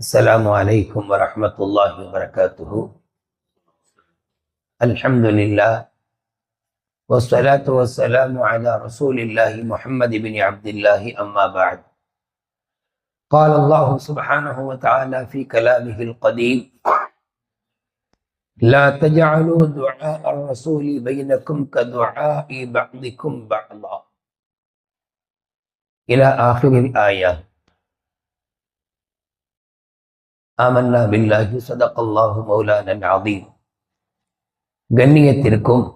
السلام عليكم ورحمة الله وبركاته. الحمد لله والصلاة والسلام على رسول الله محمد بن عبد الله أما بعد. قال الله سبحانه وتعالى في كلامه القديم لا تجعلوا دعاء الرسول بينكم كدعاء بعضكم بعضا. إلى آخر الآية. ஆமன்னா பில்லாஹி சதகல்லாஹு மௌலானன் அதீம் கண்ணியத்திற்கும்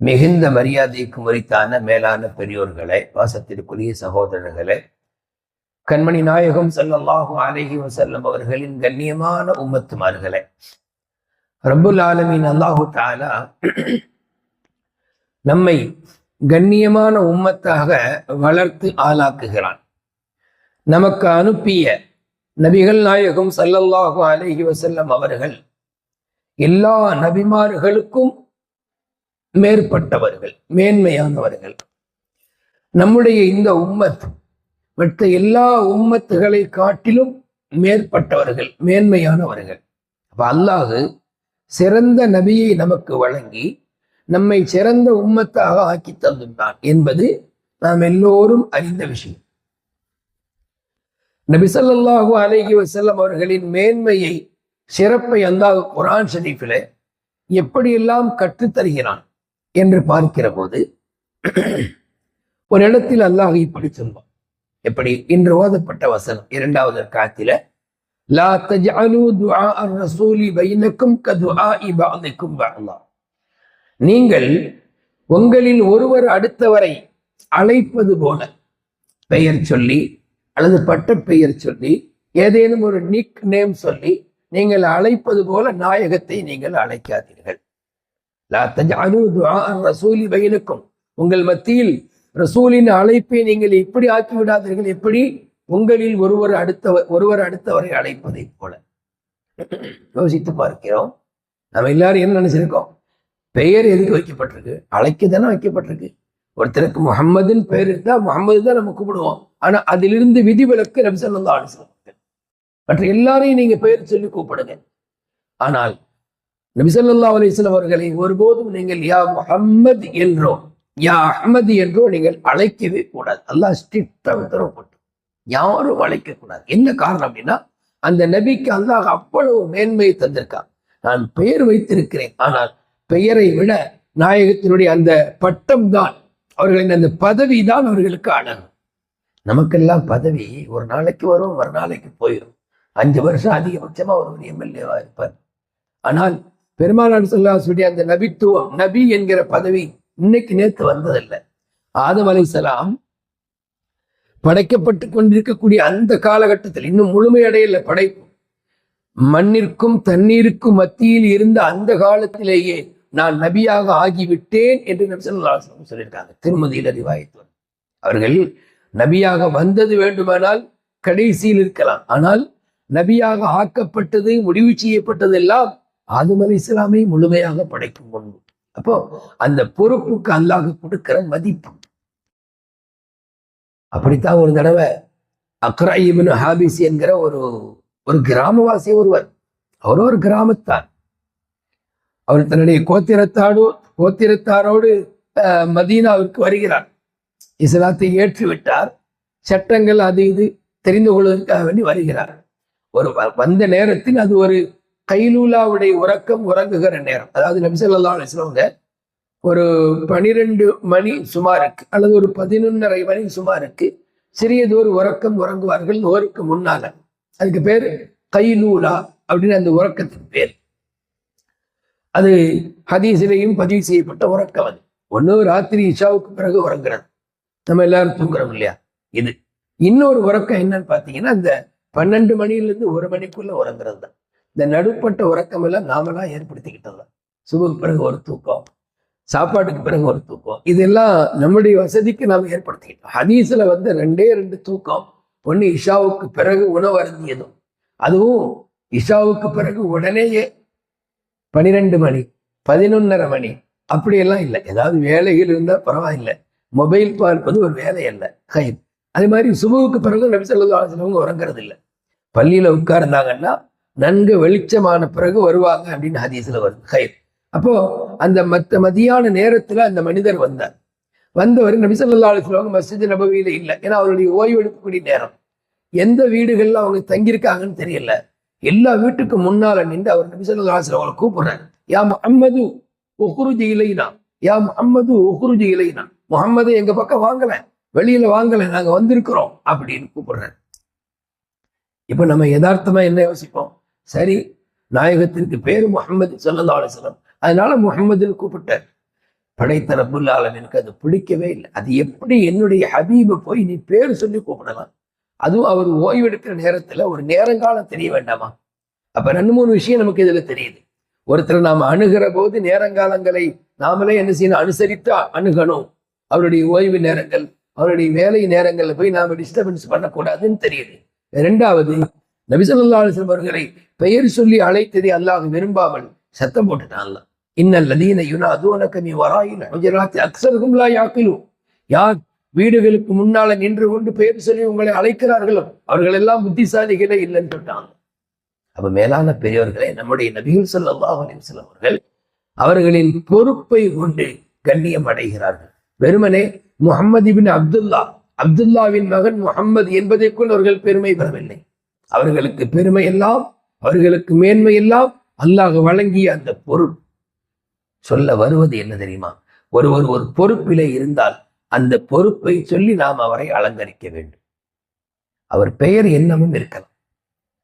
மிகுந்த மரியாதைக்கும் உரித்தான மேலான பெரியோர்களே வாசத்திற்குரிய சகோதரர்களே கண்மணி நாயகம் சல்லல்லாஹு அலஹி வசல்லம் அவர்களின் கண்ணியமான உம்மத்துமார்களே ரபுல் ஆலமின் அல்லாஹு தாலா நம்மை கண்ணியமான உம்மத்தாக வளர்த்து ஆளாக்குகிறான். நமக்கு அனுப்பிய நபிகள் நாயகம் சல்லல்லாஹு அலஹி வசல்லம் அவர்கள் எல்லா நபிமார்களுக்கும் மேற்பட்டவர்கள் மேன்மையானவர்கள். நம்முடைய இந்த உம்மத் மற்ற எல்லா உம்மத்துகளை காட்டிலும் மேற்பட்டவர்கள் மேன்மையானவர்கள். அப்ப அல்லாஹு சிறந்த நபியை நமக்கு வழங்கி நம்மை சிறந்த உம்மத்தாக ஆக்கி தந்துள்ளான் என்பது நாம் எல்லோரும் அறிந்த விஷயம். நபிசல்லாஹு அலைஹி வசல்லம் அவர்களின் மேன்மையை சிறப்பை அந்த குரான் ஷரீஃபில் எப்படியெல்லாம் கற்றுத்தருகிறான் என்று பார்க்கிற போது ஒரு இடத்தில் அல்லாஹ் இப்படி சொல்வான். எப்படி? இன்று ஓதப்பட்ட வசனம் இரண்டாவது காத்தில லா தஜ்அலு துஆ அர்-ரசூலி பைனக்கும் கதுஆ இபாதிக்கும் வரலாம் நீங்கள் உங்களில் ஒருவர் அடுத்தவரை அழைப்பது போல பெயர் சொல்லி அல்லது பட்ட பெயர் சொல்லி ஏதேனும் ஒரு நிக் நேம் சொல்லி நீங்கள் அழைப்பது போல நாயகத்தை நீங்கள் அழைக்காதீர்கள். ரசூலி பையனுக்கும் உங்கள் மத்தியில் ரசூலின் அழைப்பை நீங்கள் எப்படி ஆக்கி விடாதீர்கள் எப்படி? உங்களில் ஒருவர் அடுத்தவர் ஒருவர் அடுத்தவரை அழைப்பதை போல. யோசித்து பார்க்கிறோம். நம்ம எல்லாரும் என்ன நினைச்சிருக்கோம்? பெயர் எதுக்கு வைக்கப்பட்டிருக்கு? அழைக்க தானே வைக்கப்பட்டிருக்கு. ஒருத்தருக்கு முகம்மதுன்னு பெயர் இருந்தால் முகம்மது தான் நம்ம கூப்பிடுவோம். ஆனா அதிலிருந்து விதிவிலக்கு நபி சொல்லா அலிஸ்லாம் மற்ற எல்லாரையும் நீங்க பெயர் சொல்லி கூப்பிடுங்க. ஆனால் நபி சொல்லா அலிஸ்லாம் அவர்களை ஒருபோதும் நீங்கள் யா முகம்மது என்றோ யா அஹமது என்றோ நீங்கள் அழைக்கவே கூடாது. அல்லாஹ் ஸ்ட்ரிக்டா உத்தரவு யாரும் அழைக்க கூடாது. என்ன காரணம் அப்படின்னா அந்த நபிக்கு அல்லாஹ் அவ்வளவு மேன்மையை தந்திருக்கான். நான் பெயர் வைத்திருக்கிறேன். ஆனால் பெயரை விட நாயகத்தினுடைய அந்த பட்டம் தான் அவர்களின் அந்த பதவி தான் அவர்களுக்கு அழகு நமக்கெல்லாம் பதவி ஒரு நாளைக்கு வரும் ஒரு நாளைக்கு போயிடும் அஞ்சு வருஷம் அதிகபட்சமாக ஒரு எம்எல்ஏவாக இருப்பார். ஆனால் பெருமானார் சொல்லாசுடைய அந்த நபித்துவம் நபி என்கிற பதவி இன்னைக்கு நேற்று வந்ததில்லை. ஆதம் அலைசலாம் படைக்கப்பட்டு கொண்டிருக்கக்கூடிய அந்த காலகட்டத்தில் இன்னும் முழுமையடையல படைப்பு மண்ணிற்கும் தண்ணீருக்கும் மத்தியில் இருந்த அந்த காலத்திலேயே நான் நபியாக ஆகிவிட்டேன் என்று நபி சொல்லியிருக்காங்க. திருமதியில் அறிவாயத்து அவர்கள் நபியாக வந்தது வேண்டுமானால் கடைசியில் இருக்கலாம். ஆனால் நபியாக ஆக்கப்பட்டது முடிவு செய்யப்பட்டது எல்லாம் ஆதம் அலி இஸ்லாமை முழுமையாக படைக்கும் முன்பு அப்போ அந்த பொறுப்புக்கு அல்லாஹ் கொடுக்கிற மதிப்பு. அப்படித்தான் ஒரு தடவை அக்ரா ஹாபிஸ் என்கிற ஒரு ஒரு கிராமவாசி ஒருவர். அவர் ஒரு கிராமத்தார். அவர் தன்னுடைய கோத்திரத்தாடு கோத்திரத்தாரோடு மதீனாவிற்கு வருகிறார் இஸ்லாத்தை ஏற்றுவிட்டார். சட்டங்கள் அது இது தெரிந்து கொள்வதற்காக வேண்டி வருகிறார். ஒரு வந்த நேரத்தில் அது ஒரு கைலூலாவுடைய உறக்கம் உறங்குகிற நேரம். அதாவது நபிசல்லா அலிஸ்லவங்க ஒரு பனிரெண்டு மணி சுமாருக்கு அல்லது ஒரு பதினொன்னரை மணி சுமாருக்கு சிறியதொரு உறக்கம் உறங்குவார்கள். நோருக்கு முன்னால. அதுக்கு பேர் கைலூலா அப்படின்னு அந்த உறக்கத்துக்கு பேர். அது ஹதீசிலையும் பதிவு செய்யப்பட்ட உறக்கம் அது. ஒன்று ராத்திரி இஷாவுக்கு பிறகு உறங்குறது. நம்ம எல்லாரும் தூங்குறோம் இல்லையா? இது. இன்னொரு உறக்கம் என்னன்னு பார்த்தீங்கன்னா இந்த பன்னெண்டு மணிலேருந்து ஒரு மணிக்குள்ள உறங்குறது தான். இந்த நடுப்பட்ட உறக்கம் எல்லாம் நாமெல்லாம் ஏற்படுத்திக்கிட்டது தான். சுபுக்கு பிறகு ஒரு தூக்கம் சாப்பாட்டுக்கு பிறகு ஒரு தூக்கம். இதெல்லாம் நம்முடைய வசதிக்கு நாம் ஏற்படுத்திக்கிட்டோம். ஹதீஸில் வந்து ரெண்டே ரெண்டு தூக்கம். ஒன்று இஷாவுக்கு பிறகு உணவு அருந்தியதும். அதுவும் இஷாவுக்கு பிறகு உடனேயே பன்னிரெண்டு மணி பதினொன்னரை மணி. அப்படியெல்லாம் இல்லை. ஏதாவது வேலைகள் இருந்தால் பரவாயில்லை. மொபைல் பார்ப்பது ஒரு வேலை அல்ல. கயிறு. அதே மாதிரி சுபுவுக்கு பிறகு நபி சொல்லா உறங்குறது இல்லை பள்ளியில உட்கார்ந்தாங்கன்னா நன்கு வெளிச்சமான பிறகு வருவாங்க அப்படின்னு ஹதீஸில் வருது. ஹைர் அப்போ அந்த மத்த மதியான நேரத்துல அந்த மனிதர் வந்தார். வந்தவர் நபி ஸல்லல்லாஹு அலைஹி வஸல்லம் மஸ்ஜித் இல்லை. ஏன்னா அவருடைய ஓய்வு எடுக்கக்கூடிய நேரம். எந்த வீடுகளில் அவங்க தங்கியிருக்காங்கன்னு தெரியல. எல்லா வீட்டுக்கு முன்னால நின்று அவர் நபி ஸல்லல்லாஹு அலைஹி அவங்களை கூப்பிடுறாரு. யா முஹம்மது உஹ்ருஜி இலைனா. யா முஹம்மது உஹ்ருஜி இலைனா. முகம்மது எங்க பக்கம் வாங்கல வெளியில வாங்கல நாங்க வந்திருக்கிறோம் அப்படின்னு கூப்பிடுறாரு. இப்ப நம்ம யதார்த்தமா என்ன யோசிப்போம்? சரி நாயகத்திற்கு பேரு முகமது ஸல்லல்லாஹு அலைஹி அதனால முகம்மதுன்னு கூப்பிட்டார். படைத்த ரப்புல் அது பிடிக்கவே இல்லை. அது எப்படி என்னுடைய ஹபீபை போய் நீ பேர் சொல்லி கூப்பிடலாம்? அதுவும் அவர் ஓய்வெடுக்கிற நேரத்துல ஒரு நேரங்காலம் தெரிய வேண்டாமா? அப்ப ரெண்டு மூணு விஷயம் நமக்கு இதுல தெரியுது. ஒருத்தர் நாம் அணுகிற போது நேரங்காலங்களை நாமளே என்ன செய்யணும்? அனுசரித்து அணுகணும். அவருடைய ஓய்வு நேரங்கள் அவருடைய வேலை நேரங்கள்ல போய் நாம டிஸ்டர்பன்ஸ் பண்ணக்கூடாதுன்னு தெரியுது. இரண்டாவது நபிசல்லா அவர்களை பெயர் சொல்லி அழைத்ததை அல்லாஹ் விரும்பாமல் சத்தம் போட்டுட்டான் அல்லாஹ். இன்னல் லதீன யுனாதுனக மீ வராயில் ஹுஜராத்தி அக்ஸருஹும் லா யாக்கிலூன். யார் வீடுகளுக்கு முன்னால நின்று கொண்டு பெயர் சொல்லி உங்களை அழைக்கிறார்களோ அவர்கள் எல்லாம் புத்திசாலிகளே இல்லைன்னு சொல்லிட்டாங்க. அப்ப மேலான பெரியவர்களே நம்முடைய நபிகள் ஸல்லல்லாஹு அலைஹி அவர்கள் அவர்களின் பொறுப்பை கொண்டு கண்ணியம் அடைகிறார்கள். வெறுமனே முகமது பின் அப்துல்லா அப்துல்லாவின் மகன் முகம்மது என்பதைக்குள் அவர்கள் பெருமை பெறவில்லை. அவர்களுக்கு பெருமை எல்லாம் அவர்களுக்கு மேன்மை எல்லாம் அல்லாஹ் வழங்கிய அந்த பொருள் சொல்ல வருவது என்ன தெரியுமா? ஒருவர் ஒரு பொறுப்பிலே இருந்தால் அந்த பொறுப்பை சொல்லி நாம் அவரை அலங்கரிக்க வேண்டும். அவர் பெயர் என்னமும் இருக்கலாம்.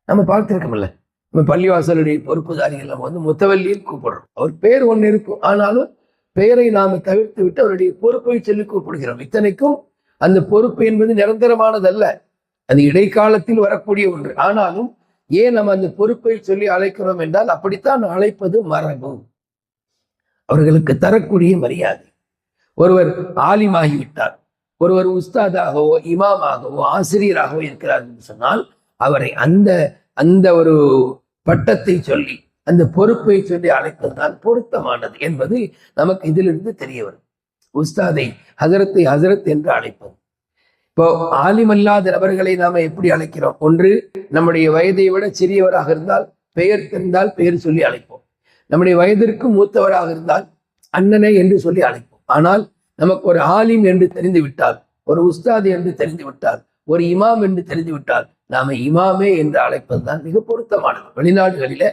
நம்ம பார்த்துருக்கோம்ல நம்ம பள்ளிவாசலுடைய பொறுப்புதாரிகள் நம்ம வந்து முத்தவல்லியில் கூப்பிடுறோம். அவர் பெயர் ஒன்று இருக்கும் ஆனாலும் பெயரை நாம் தவிர்த்து விட்டு அவருடைய பொறுப்பை சொல்லி கூப்பிடுகிறோம். இத்தனைக்கும் அந்த பொறுப்பு என்பது நிரந்தரமானதல்ல. அது இடைக்காலத்தில் வரக்கூடிய ஒன்று. ஆனாலும் ஏன் நம்ம அந்த பொறுப்பை சொல்லி அழைக்கிறோம் என்றால் அப்படித்தான் அழைப்பது மரபு. அவர்களுக்கு தரக்கூடிய மரியாதை. ஒருவர் ஆலிமாகிவிட்டார். ஒருவர் உஸ்தாதாகவோ இமாமாகவோ ஆசிரியராகவோ இருக்கிறார் என்று சொன்னால் அவரை அந்த அந்த ஒரு பட்டத்தை சொல்லி அந்த பொறுப்பை சொல்லி அழைப்பதுதான் பொருத்தமானது என்பது நமக்கு இதிலிருந்து தெரிய வரும். உஸ்தாதை ஹசரத்தை ஹசரத் என்று அழைப்பது. இப்போ ஆலிமல்லாத நபர்களை நாம எப்படி அழைக்கிறோம்? ஒன்று நம்முடைய வயதை விட சிறியவராக இருந்தால் பெயர் தெரிந்தால் பெயர் சொல்லி அழைப்போம். நம்முடைய வயதிற்கு மூத்தவராக இருந்தால் அண்ணனை என்று சொல்லி அழைப்போம். ஆனால் நமக்கு ஒரு ஆலிம் என்று தெரிந்து விட்டால் ஒரு உஸ்தாது என்று தெரிந்து விட்டால் ஒரு இமாம் என்று தெரிந்து விட்டால் நாம இமாமே என்று அழைப்பதுதான் மிக பொருத்தமானது. வெளிநாடுகளில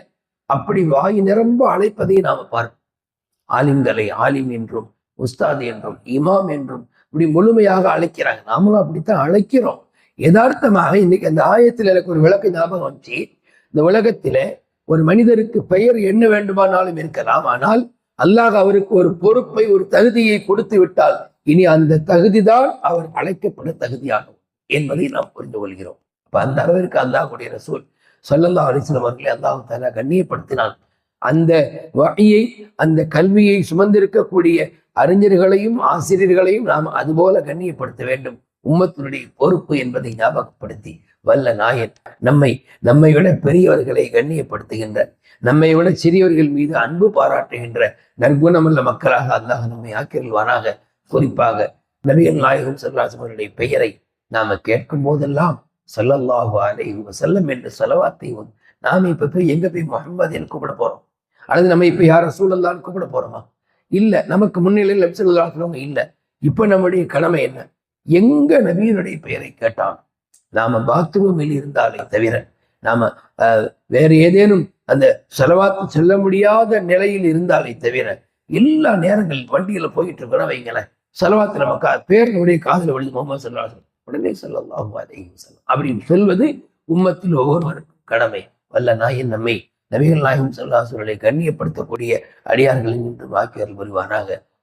அப்படி வாய் நிரம்ப அழைப்பதை நாம பார்ப்போம். ஆலிம்களை ஆலிம் என்றும் உஸ்தாது என்றும் இமாம் என்றும் இப்படி முழுமையாக அழைக்கிறாங்க. நாமளும் அப்படித்தான் அழைக்கிறோம். யதார்த்தமாக இன்னைக்கு அந்த ஆயத்தில் எனக்கு ஒரு விளக்கு ஞாபகம் வந்துச்சு. இந்த உலகத்தில ஒரு மனிதருக்கு பெயர் என்ன வேண்டுமானாலும் இருக்கலாம். ஆனால் அல்லாஹ் அவருக்கு ஒரு பொறுப்பை ஒரு தகுதியை கொடுத்து விட்டால் இனி அந்த தகுதிதான் அவர் அழைக்கப்பட தகுதியாகும் என்பதை நாம் புரிந்து கொள்கிறோம். அப்ப அந்த அளவிற்கு அல்லாஹுடைய ரசூல் சொல்லல்லா அலிஸ்லம் அவர்களை அல்லாஹு தாலா கண்ணியப்படுத்தினான். அந்த வகையை அந்த கல்வியை சுமந்திருக்கக்கூடிய அறிஞர்களையும் ஆசிரியர்களையும் நாம் அதுபோல கண்ணியப்படுத்த வேண்டும். உம்மத்தினுடைய பொறுப்பு என்பதை ஞாபகப்படுத்தி வல்ல நாயன் நம்மை நம்மை விட பெரியவர்களை கண்ணியப்படுத்துகின்ற நம்மை விட சிறியவர்கள் மீது அன்பு பாராட்டுகின்ற நற்குணமுள்ள மக்களாக அல்லாஹ் நம்மை ஆக்கிரல்வானாக. குறிப்பாக நபிகள் நாயகம் சல்லாசமனுடைய பெயரை நாம கேட்கும் போதெல்லாம் சல்லல்லாஹு அலை செல்லம் என்ற செலவாத்தை நாம இப்ப போய் எங்க போய் முகமது கூப்பிட போறோம்? அல்லது நம்ம இப்ப யார சூழல்லான்னு கூப்பிட போறோமா? இல்ல நமக்கு முன்னிலையில் நபிசல்லாங்க இல்ல. இப்ப நம்முடைய கடமை என்ன? எங்க நபியினுடைய பெயரை கேட்டான்? நாம பாத்ரூமில் இருந்தாலே தவிர நாம வேற ஏதேனும் அந்த செலவாத்து செல்ல முடியாத நிலையில் இருந்தாலே தவிர எல்லா நேரங்கள் வண்டியில போயிட்டு இருக்கிறோம் வைங்களேன். செலவாத்து நம்ம கா பேரனுடைய காதல வழி முகமது சல்லாஹ் உடனே சொல்லலாம் அப்படின்னு சொல்வது உம்மத்தில் ஒவ்வொருவருக்கும் கடமை. வல்ல நாயின் நம்மை நபிகள் நாயகம் சொல்லாசுகளை கண்ணியப்படுத்தக்கூடிய அடியார்களின் இன்று வாக்கியர்கள்